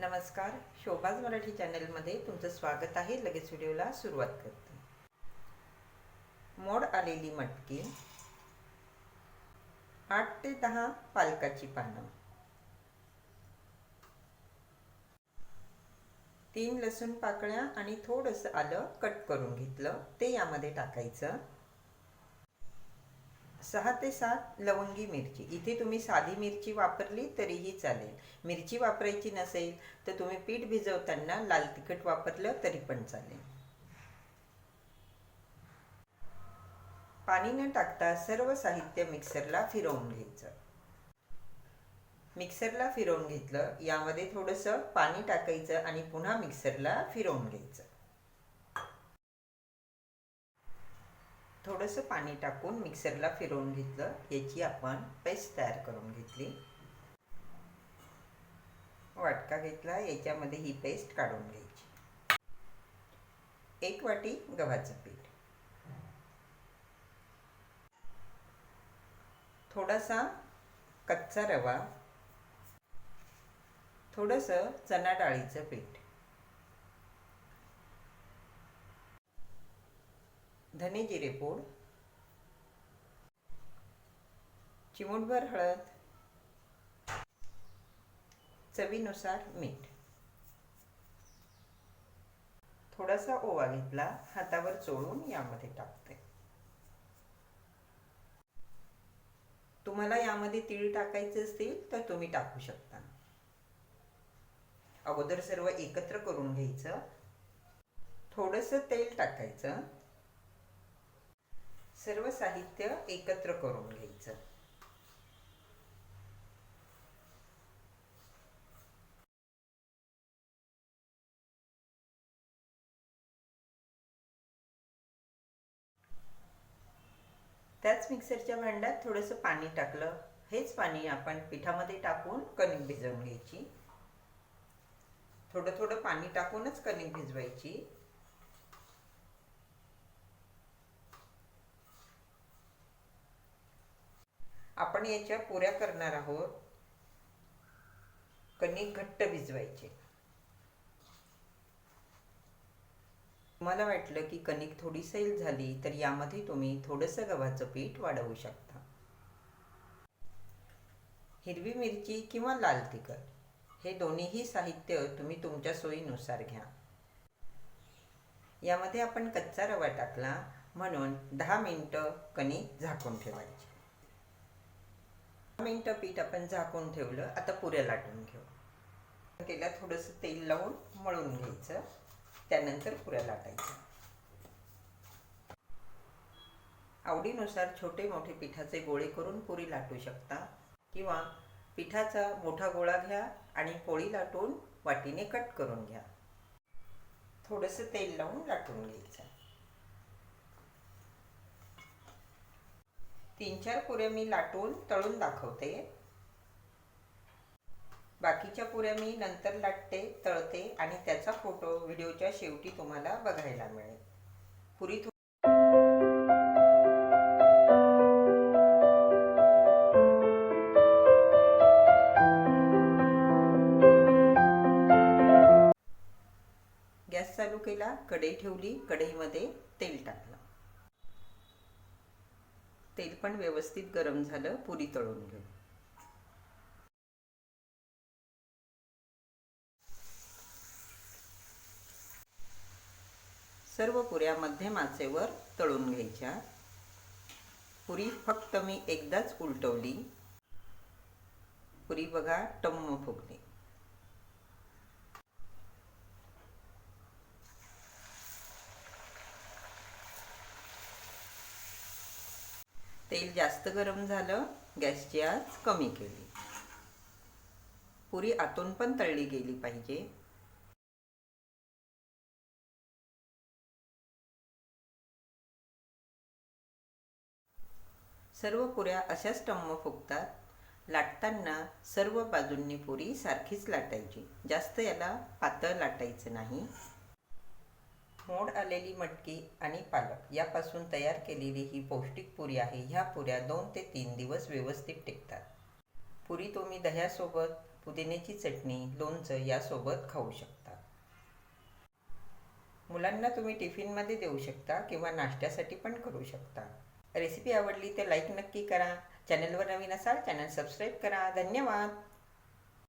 नमस्कार. शोभाज मराठी चॅनलमध्ये तुमचं स्वागत आहे. लगेच व्हिडिओला सुरुवात करते. मोड आलेली मटकी. आठ ते दहा पालकाची पानं. तीन लसूण पाकळ्या आणि थोडंसं आलं कट करून घेतलं. ते यामध्ये टाकायचं. सहा ते सात लवंगी मिरची. इथे तुम्ही साधी मिरची वापरली तरीही चालेल. मिरची वापरायची नसेल तर तुम्ही पीठ भिजवताना लाल तिखट वापरलं तरी पण चालेल. पाणी न टाकता सर्व साहित्य मिक्सरला फिरवून घ्यायचं. मिक्सरला फिरवून घेतलं यामध्ये थोडंसं पाणी टाकायचं आणि पुन्हा मिक्सरला फिरवून घ्यायचं. थोडंसं पाणी टाकून मिक्सरला फिरवून घेतलं. याची आपण पेस्ट तयार करून घेतली. वाटका घेतला. याच्यामध्ये ही पेस्ट काढून घ्यायची. एक वाटी गव्हाचं पीठ. थोडासा कच्चा रवा. थोडंसं चणा डाळीचं पीठ. धने जिरे पूड चिमूटभर हळद. चवीनुसार मीठ. थोडासा ओवा घेतला हातावर चोळून यामध्ये टाकते. तुम्हाला यामध्ये तीळ टाकायचे असतील तर तुम्ही टाकू शकता. अगोदर सर्व एकत्र करून घ्यायचं. थोडंसं तेल टाकायचं. सर्व साहित्य एकत्र करून घ्यायचं. त्याच मिक्सरच्या भांड्यात थोडंसं पाणी टाकलं. हेच पाणी आपण पिठामध्ये टाकून कणिक भिजवून घ्यायची. थोडं थोडं पाणी टाकूनच कणिक भिजवायची. आपण याच्या पुऱ्या करणार आहोत. कणिक घट्ट भिजवायचे. मला वाटलं की कणिक थोडी सैल झाली तर यामध्ये तुम्ही थोडंसं गव्हाचं पीठ वाढवू शकता. हिरवी मिरची किंवा लाल तिखट हे दोन्हीही साहित्य तुम्ही तुमच्या सोयीनुसार घ्या. यामध्ये आपण कच्चा रवा टाकला म्हणून दहा मिनटं कणिक झाकून ठेवायची. मिनटं पीठ आपण झाकून ठेवलं आता पुऱ्या लाटून घेऊ. त्याला थोडंसं तेल लावून मळून घ्यायचं त्यानंतर पुऱ्या लाटायच्या. आवडीनुसार छोटे मोठे पिठाचे गोळे करून पुरी लाटू शकता किंवा पिठाचा मोठा गोळा घ्या आणि पोळी लाटून वाटीने कट करून घ्या. थोडंसं तेल लावून लाटून घ्यायचं. तीन चार पुऱ्या मी लाटून तळून दाखवते. बाकीच्या पुऱ्या मी नंतर लाटते तळते आणि त्याचा फोटो व्हिडिओच्या शेवटी तुम्हाला बघायला मिळेल. पुरी गॅस चालू केला कढई ठेवली कढईमध्ये तेल टाकलं. तेल पण व्यवस्थित गरम झालं पुरी तळून घेऊ. सर्व पुऱ्या मध्यम आचेवर तळून घ्यायच्या. पुरी फक्त मी एकदाच उलटवली. पुरी बघा टम्म फुगली. तेल जास्त गरम झालं गॅसची आज कमी केली. पुरी आतून पण तळली गेली पाहिजे. सर्व पुऱ्या अशाच टम्म फुगतात लाटताना सर्व बाजूंनी पुरी सारखीच लाटायची. जास्त याला पातळ लाटायचं नाही. मोड आलेली मटकी आणि पालक यापासून तयार केलेली ही पौष्टिक पुरी आहे. ह्या पुऱ्या दोन ते तीन दिवस व्यवस्थित टिकतात. पुरी तुम्ही दह्यासोबत पुदिन्याची चटणी लोणचं यासोबत खाऊ शकता. मुलांना तुम्ही टिफिनमध्ये देऊ शकता किंवा नाश्त्यासाठी पण करू शकता. रेसिपी आवडली तर लाईक नक्की करा. चॅनलवर नवीन असाल चॅनल सबस्क्राईब करा. धन्यवाद!